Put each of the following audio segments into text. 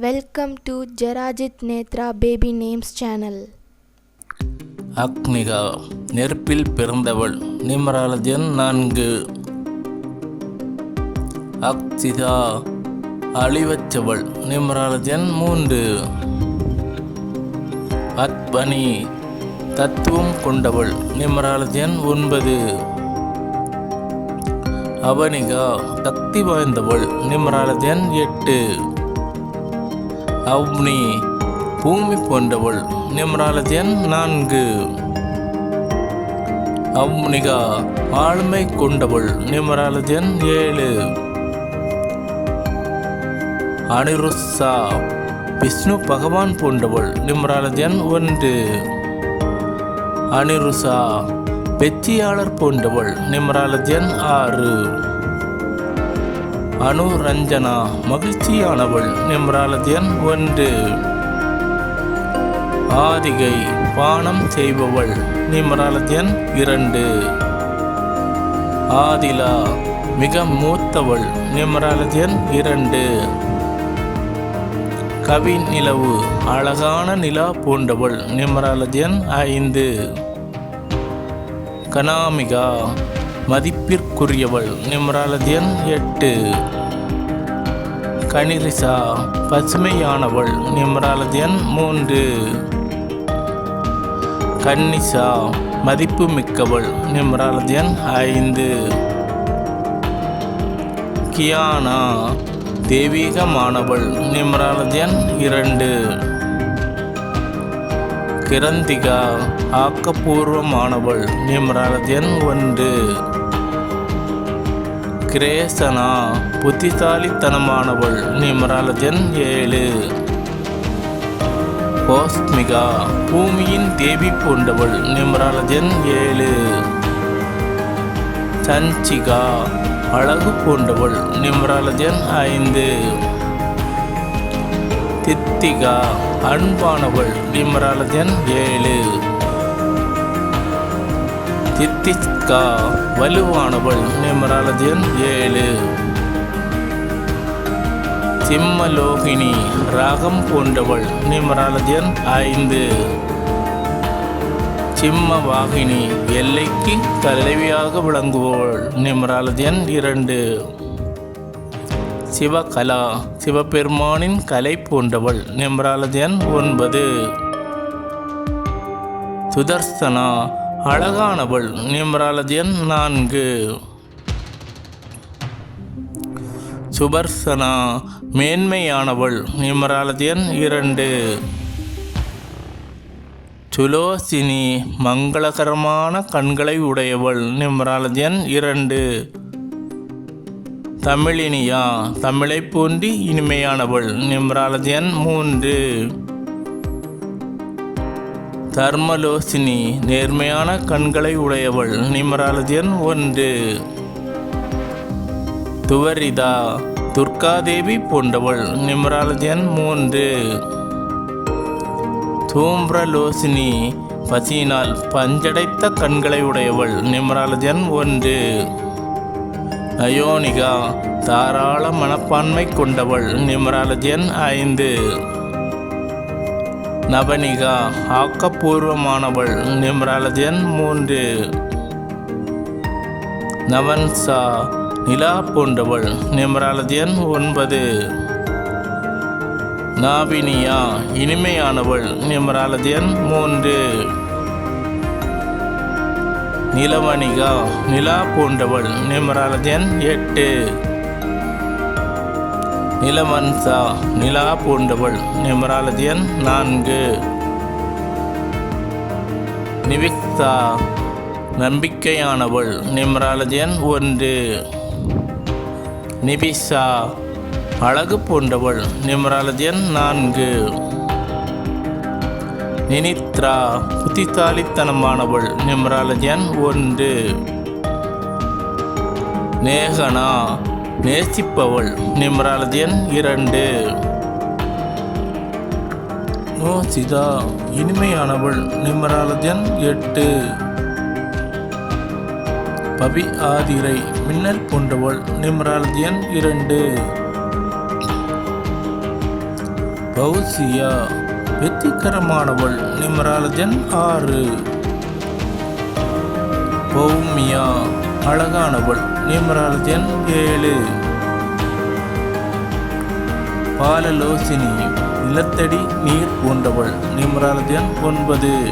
Welcome to Jerajith Nethra baby names channel Agnika நெருப்பில் பிறந்தவள் நிமராலஜன் நான்கு. அக்சிதா அழிவச்சவள் நிமராலஜன் மூன்று. அத்வனி தத்துவம் கொண்டவள் நிமராலஜன் ஒன்பது. அவனிகா சக்தி வாய்ந்தவள் நிமராலஜன் எட்டு. அவ்னி பூமி போன்றவள். நிமராலது எண் நான்கு. அவ்னிகா ஆளுமை கொண்டவள். நிமராலது எண் ஏழு. அனிருஷா விஷ்ணு பகவான் போன்றவள். நிம்ராலதியன் எண் ஒன்று. அனிருஷா வெற்றியாளர் போன்றவள். நிம்ராலதியன் எண் ஆறு. அனுரஞ்சனா மகிழ்ச்சியானவள் நிம்ராலதியன் ஒன்று. ஆதிகை பானம் செய்பவள் நிம்ராலதியன் இரண்டு. ஆதிலா மிக மூத்தவள் நிம்ராலதியன் இரண்டு. கவி நிலவு அழகான நிலா பூண்டவள் நிம்ராலதியன் ஐந்து. கனாமிகா மதிப்பிற்குரியவள். நிம்ராலதியன் எட்டு. கனிரிசா பசுமையானவள். நிம்ராலதியன் மூன்று. கன்னிசா மதிப்பு மிக்கவள் நிம்ராலதியன் ஐந்து. கியானா தெய்வீகமானவள். நிம்ராலதியன் இரண்டு. கிரந்திகா ஆக்கப்பூர்வமானவள் நிம்ரதன் ஒன்று. கிரேசனா புத்திசாலித்தனமானவள் நிம்ரதன் ஏழு. கோஸ்மிகா பூமியின் தேவி போன்றவள் நிம்ரதன் ஏழு. சஞ்சிகா அழகு போன்றவள் நிம்ரதன் ஐந்து. தித்திகா அன்பானவள் நிமராலது ஏழு. தித்திகா வலுவானவள் நிமராலது ஏழு. சிம்மலோகினி ராகம் போன்றவள் நிமராலது எண் ஐந்து. சிம்மவாகினி எல்லைக்கு தலைவியாக விளங்குபவள் நிமராலது இரண்டு. சிவகலா சிவபெருமானின் கலை போன்றவள். நிம்ராலதியன் ஒன்பது. சுதர்சனா அழகானவள். நிம்ராலதியன் நான்கு. சுபர்சனா மேன்மையானவள். நிம்ராலதியன் இரண்டு. சுலோசினி மங்களகரமான கண்களை உடையவள். நிம்ராலதியன் இரண்டு. தமிழினியா? தமிழை போன்றி இனிமையானவள். நிம்ராலது எண் மூன்று. தர்மலோசினி நேர்மையான கண்களை உடையவள். நிமராலது எண் ஒன்று. துவரிதா துர்காதேவி போன்றவள். நிமராலது எண் மூன்று. தூம்ரலோசினி பசியினால் பஞ்சடைத்த கண்களை உடையவள். நிமராலது எண் ஒன்று. அயோனிகா தாராள மனப்பான்மை கொண்டவள் நிமராலது எண் ஐந்து. நவனிகா ஆக்கப்பூர்வமானவள் நிமராலது எண் மூன்று. நவன்சா நிலா போன்றவள் நிமராலது எண் ஒன்பது. நாபினியா இனிமையானவள் நிமராலது எண் மூன்று. நிலவணிகா நிலா போன்றவள். நிமராலது எட்டு. நிலவன்சா நிலா போன்றவள். நிமராலதியன் நான்கு. நிவிக்தா நம்பிக்கையானவள். நிமராலதியன் ஒன்று. நிபிஷா அழகு போன்றவள். நிமராலதியன் நான்கு. நினித்ரா புத்திசாலித்தனமானவள் நிம்ராலஜன் ஒன்று. நேகனா நேசிப்பவள் நிம்ராலஜன் இரண்டு. நோசிதா இனிமையானவள் நிம்ராலஜன் எட்டு. பவி ஆதிரை மின்னல் போன்றவள் நிம்ராலஜன் இரண்டு. பௌசியா வெற்றிகரமானவள் நிமராலஜன் ஆறு. பௌமியா அழகானவள் நிமராலஜன் ஏழு. பாலலோசினி நிலத்தடி நீர் பூண்டவள் நிமராலஜன் ஒன்பது.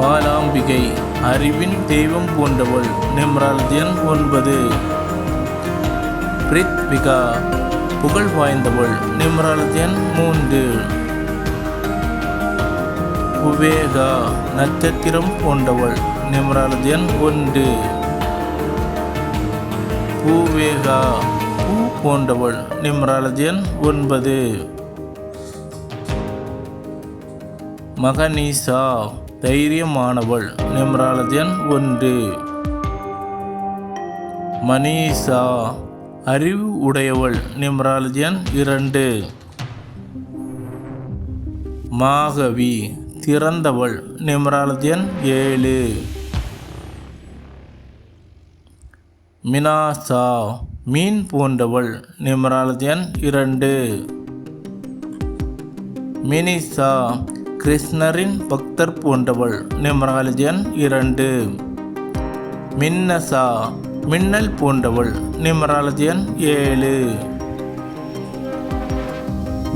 பாலாம்பிகை அறிவின் தெய்வம் போன்றவள் நிம்ராலஜன் ஒன்பது. பிரித்விகா புகழ் வாய்ந்தவள் நிம்ராலஜன் மூன்று. உவேகா நட்சத்திரம் போன்றவள் நிம்ராலஜன் ஒன்று. பூவேகா பூ போன்றவள் நிம்ராலஜன் ஒன்பது. மகனீசா தைரியமானவள் நிம்ராலஜன் ஒன்று. மனீசா அறிவு உடையவள் நிம்ராலஜன் இரண்டு. மாகவி திறந்தவள். நிம்ராலஜன் ஏழு. மினாசா மீன் போன்றவள் எண் இரண்டு. மினிசா கிருஷ்ணரின் பக்தர் போன்றவள் எண் இரண்டு. மின்னசா மின்னல் போன்றவள் எண் ஏழு.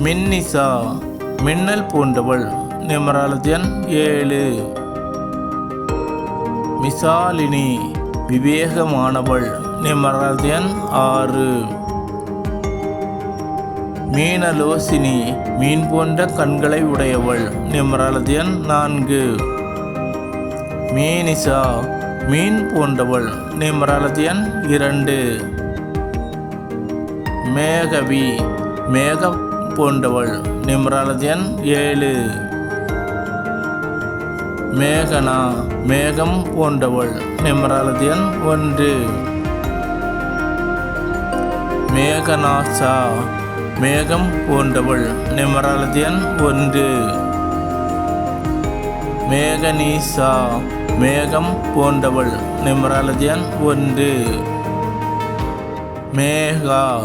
மின்னிசா மின்னல் போன்றவள் நிமராலஜன் ஏழு. மிசாலினி விவேகமானவள் நிமராலஜன் ஆறு. மீனலோசினி மீன் போன்ற கண்களை உடையவள் நிமராலஜன் நான்கு. மீனிசா மீன் போன்றவள் நிமராலஜன் இரண்டு. மேகவி மேகம் போன்றவள் நிம்ராலஜன் ஏழு. மேகனா மேகம் போன்றவள் நிமராலதியன் ஒன்று. மேகநாசா மேகம் போன்றவள் நிமராலதியன் ஒன்று. மேகனீசா மேகம் போன்றவள் நிமராலதியன் ஒன்று. மேகா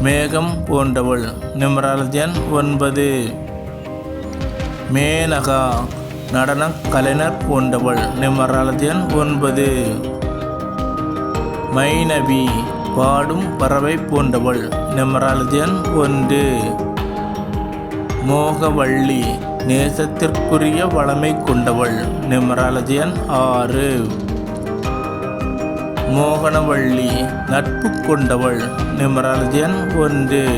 மேகம் போன்றவள் நிமராலதியன் ஒன்பது. மேனகா நடனக் கலைஞர் போன்றவள். நிமராலத்தியன் ஒன்பது. மைனவி பாடும் பறவை போன்றவள். நிமராலத்தியன் ஒன்று. மோகவள்ளி நேசத்திற்குரிய வளமை கொண்டவள். நிமராலஜியன் ஆறு. மோகனவள்ளி நட்பு கொண்டவள். நிமராலஜியன் ஒன்று.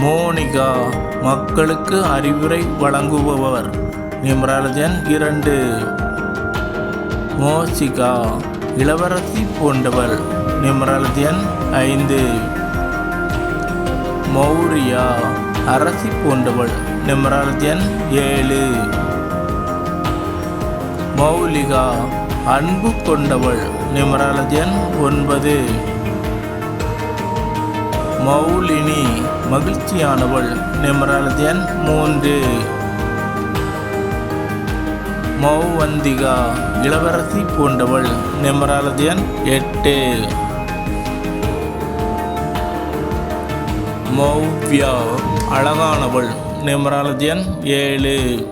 மோனிகா மக்களுக்கு அறிவுரை வழங்குபவர். நிமராலஜன் இரண்டு. மோசிகா இளவரசி போன்றவள் நிமராலஜன் ஐந்து. மௌரியா அரசி போன்றவள் நிமராலஜன் ஏழு. மௌலிகா அன்பு கொண்டவள். நிமராலஜன் ஒன்பது. மௌலினி மகிழ்ச்சியானவள் நிமராலஜன் மூன்று. மௌவந்திகா இளவரசி போன்றவள் எண் எட்டு. மௌவ்யா அழகானவள் நிமராலஜன் ஏழு.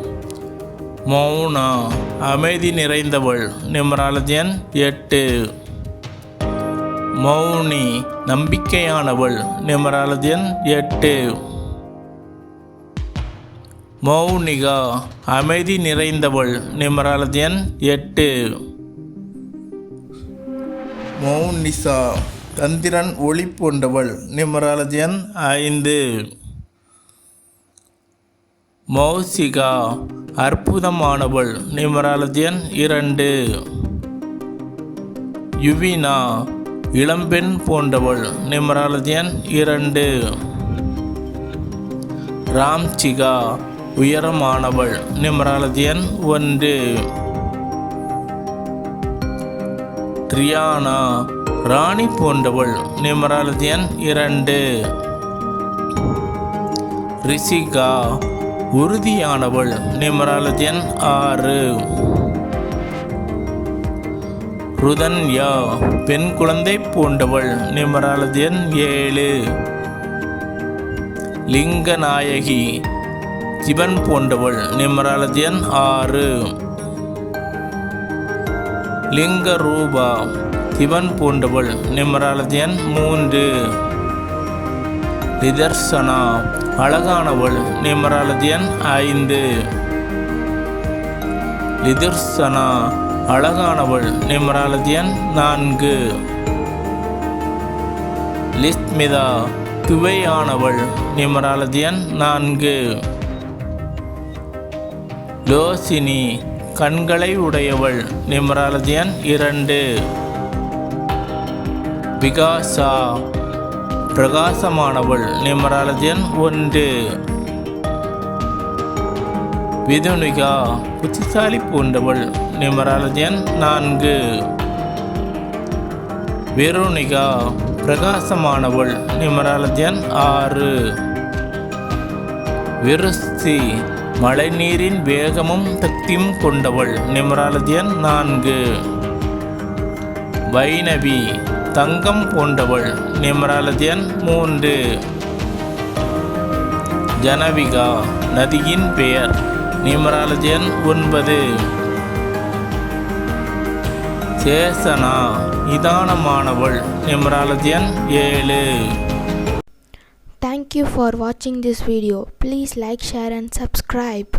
மௌனா அமைதி நிறைந்தவள் நிமராலஜன் எட்டு. மௌனி நம்பிக்கையானவள் நிமராலஜன் எட்டு. மௌனிகா அமைதி நிறைந்தவள் நிமராலஜன் எட்டு. மௌனிசா தந்திரன் ஒளி போன்றவள் நிமராலஜன் ஐந்து. மௌசிகா அற்புதமானவள் நிமராலஜன் இரண்டு. யுவினா இளம்பெண் போன்றவள். நிமராலதியன் இரண்டு. ராம்சிகா உயரமானவள். நிமராலதியன் ஒன்று. ட்ரியானா ராணி போன்றவள். நிமராலதியன் இரண்டு. ரிஷிகா உறுதியானவள். நிமராலதியன் ஆறு. ருதன்யா பெண் குழந்தை போன்றவள் எண் ஏழு. லிங்கநாயகி சிவன் போன்றவள் நிமராலதி எண் ஆறு. லிங்க ரூபா சிவன் போன்றவள் நிமராலதி எண் மூன்று. நிதர்சனா அழகானவள் நிமராலதி எண் ஐந்து. லிதிர்சனா அழகானவள் நிம்ராலதியன் நான்கு. லிஸ்மிதா துவையானவள் நிமராலதி நான்கு. லோசினி கண்களை உடையவள் நிம்ராலதியன் இரண்டு. விகாசா பிரகாசமானவள் நிமராலதி ஒன்று. விதுனிகா புத்திசாலி பூண்டவள் நிமராலதி எண் நான்கு. வெரோனிகா பிரகாசமானவள் நிமராலதி எண் ஆறு. விருஸ்தி மழைநீரின் வேகமும் சக்தியும் கொண்டவள் நிமராலதி எண் நான்கு. வைணவி தங்கம் போன்றவள் நிமராலதி எண் மூன்று. ஜனவிகா நதியின் பெயர். நிமராலஜி எண் ஒன்பது சேசனா நிதானமானவள் நிமராலஜி எண் ஏழு தேங்க்யூ ஃபார் வாட்சிங் this video please like share and subscribe